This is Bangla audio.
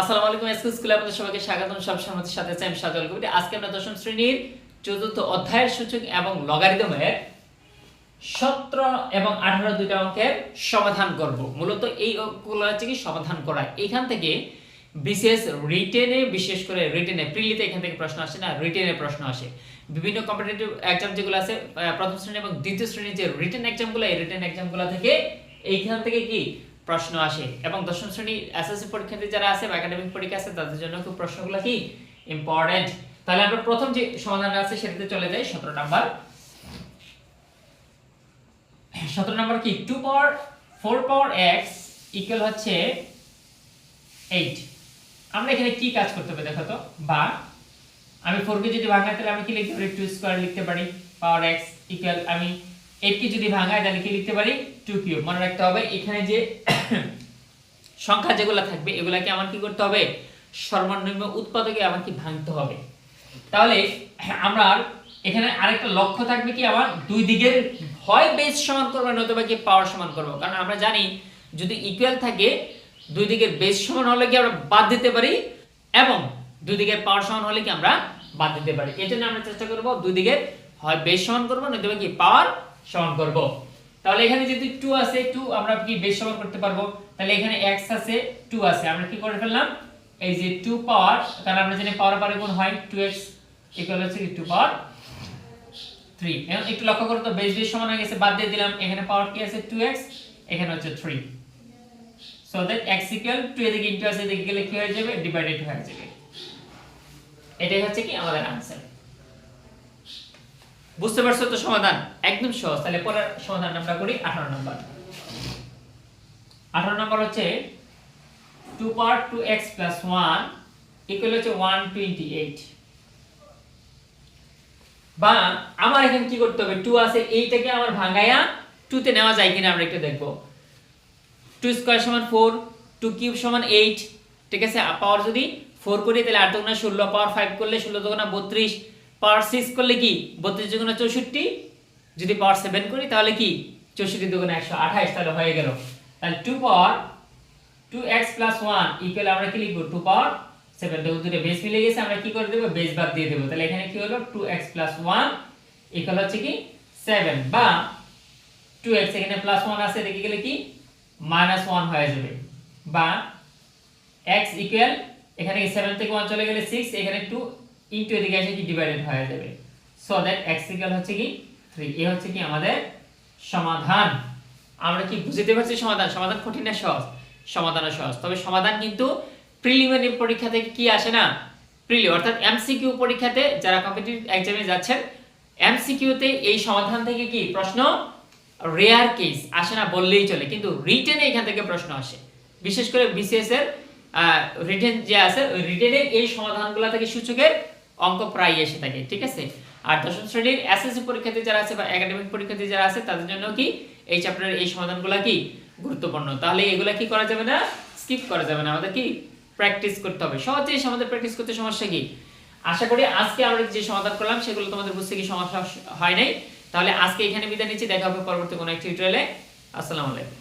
আসসালামু আলাইকুম এসকে স্কুলে আপনাদের সবাইকে স্বাগতম। সব সমাজের সাথে আছি আমি সাজল কবির। আজকে আমরা দশম শ্রেণির চতুর্থ অধ্যায়ের সূচক এবং লগারিদমের সতেরো এবং আঠারো দুইটা অঙ্কের সমাধান করব। মূলত এই অঙ্কগুলো হচ্ছে কি সমাধান করা। এখান থেকে বিশেষ রিটেনে বিশেষ করে রিটেনে প্রিলিতে এখান থেকে প্রশ্ন আসে না রিটেনে প্রশ্ন আসে। বিভিন্ন কম্পিটিটিভ এক্সাম যেগুলো আছে প্রথম শ্রেণি এবং দ্বিতীয় শ্রেণির যে রিটেন এক্সামগুলো এই রিটেন এক্সামগুলো থেকে এইখান থেকে কি প্রশ্ন আসে। এবং দশম শ্রেণি এসএসসি পরীক্ষার্থী যারা আছে বা একাডেমিক পরীক্ষা আছে, তাদের জন্য খুব প্রশ্নগুলো কি ইম্পর্টেন্ট তাহলে আমরা প্রথম যে সমাধানটা আছে, সেটাতে চলে যাই। সতেরো নাম্বার। সতেরো নাম্বার কি? Two power four power x equal হচ্ছে এইট আমরা এখানে কি কাজ করতে হবে দেখো তো? বা আমি ফোর কে যদি ভাঙাই, তাহলে আমি কি লিখতে পারি? টু স্কোয়ার লিখতে পারি। পাওয়ার এক্স ইকুয়াল আমি এইট কে যদি ভাঙাই তাহলে কি লিখতে পারি? টু কিউব মনে রাখতে হবে, এখানে যে সংখ্যা যেগুলো থাকবে, এগুলাকে আমার কি করতে হবে? সর্বনিম্ন উৎপাদকে আমার কি ভাঙতে হবে? তাহলে আমরা এখানে আরেকটা লক্ষ্য থাকবে কি আমার? দুই দিকের হয় বেস সমান করব নতুবা কি পাওয়ার সমান করব। কারণ আমরা জানি, যদি ইকুয়াল থাকে, দুই দিকের বেস সমান হলে কি আমরা বাদ দিতে পারি? এবং দুই দিকের পাওয়ার সমান হলে কি আমরা বাদ দিতে পারি? এই জন্য আমরা চেষ্টা করব, দুই দিকের হয় বেস সমান করব নতুবা কি পাওয়ার সমান করব। তাহলে এখানে যদি টু আছে টু আমরা কি বেশ সমান করতে পারব? তাহলে এখানে এক্স আছে টু আছে। আমরা কি করে ফেললাম? এই যে টু পাওয়ার কারণ আমরা জানি পাওয়ার পারে গুণ হয় টু এক্স ইকুয়াল হচ্ছে টু পাওয়ার থ্রি এখন একটু লক্ষ্য করো তো, বেশ বেস সমান হয়ে গেছে, বাদ দিয়ে দিলাম। এখানে পাওয়ার কি আছে? টু এখানে হচ্ছে three so that x equal two এদিকে ইন্টু আছে, এদিকে গেলে কি হয়ে যাবে? ডিভাইডেড হয়ে যাবে। এটাই হচ্ছে কি আমাদের আনসার বুঝতে পারছ তো সমাধান? একদম সহজ। তাহলে পরের সমাধান আমরা করি আঠারো নম্বর। আঠারো নম্বর হচ্ছে two power two x plus one equal হচ্ছে ওয়ান টোয়েন্টি এইট বা আমার এখানে কি করতে হবে? টু আছে, এইটাকে আমার ভাঙায়া টুতে নেওয়া যায় কিনা আমরা একটু দেখব। টু স্কোয়ার সমান ফোর টু কিউব সমান এইট ঠিক আছে? পাওয়ার যদি ফোর করি, তাহলে আট দুগুণা ষোলো পাওয়ার ফাইভ করলে ষোলো দুগুণা বত্রিশ। পাওয়ার সিক্স করলে কি? বত্রিশ দুগুণা চৌষট্টি? যদি পাওয়ার সেভেন করি, তাহলে কি? চৌষট্টি দুগুণা একশো আঠাইশ তাহলে হয়ে গেল। তাহলে two power two x plus one equal আমরা কি লিখব? টু পাওয়ার সেভেন তো দুটো বেস মিলে গেছে, আমরা কি করে দেবো? বেস বাদ দিয়ে দেবো। তাহলে এখানে কি হলো? Two x plus one equal হচ্ছে কি? সেভেন বা টু এক্স এখানে প্লাস ওয়ান আছে, দেখে গেলে কি? মাইনাস ওয়ান হয়ে যাবে। বা এক্স ইকুয়াল এখানে সেভেন থেকে ওয়ান চলে গেলে সিক্স এখানে টু ইন্টু এদিকে এসে কি ডিভাইডেড হয়ে যাবে? সো দ্যাট এক্স ইকুয়াল হচ্ছে কি থ্রি এ হচ্ছে কি আমাদের সমাধান। আমরা কি বুঝতে পারছি সমাধান? সমাধান কঠিন না সহজ? সমাধানও সহজ। তবে সমাধান কিন্তু প্রিলিমিনারি পরীক্ষা থেকে কি আসে না? প্রিলি অর্থাৎ এমসিকিউ পরীক্ষাতে যারা কম্পিটিটিভ এক্সামে যাচ্ছেন এমসিকিউতে এই সমাধান থেকে কি প্রশ্ন? রেয়ার কেস আসে না বললেই চলে, কিন্তু রিটেনে এখান থেকে প্রশ্ন আসে। বিশেষ করে বিসিএস এর রিটেন যে আছে, ওই রিটেনের এই সমাধানগুলো থেকে সূচকের অঙ্ক প্রায় এসে থাকে, ঠিক আছে? আর দশম শ্রেণির এসএসসি পরীক্ষার্থী যারা আছে বা একাডেমিক পরীক্ষার্থী যারা আছে, তাদের জন্য কি এই চ্যাপ্টারের এই সমাধানগুলো কি গুরুত্বপূর্ণ? তাহলে এগুলা কি করা যাবে না? স্কিপ করা যাবে না। আমাদের কি প্র্যাকটিস করতে হবে। সহজেই আমাদের প্র্যাকটিস করতে সমস্যা কি? আশা করি আজকে আমরা যে সমাধান করলাম, সেগুলো তোমাদের বুঝতে কি সমস্যা হয় নাই? তাহলে আজকে এখানে বিদায় নিচ্ছি। দেখা হবে পরবর্তী কোনো এক টিউটোরিয়ালে আসসালামু আলাইকুম।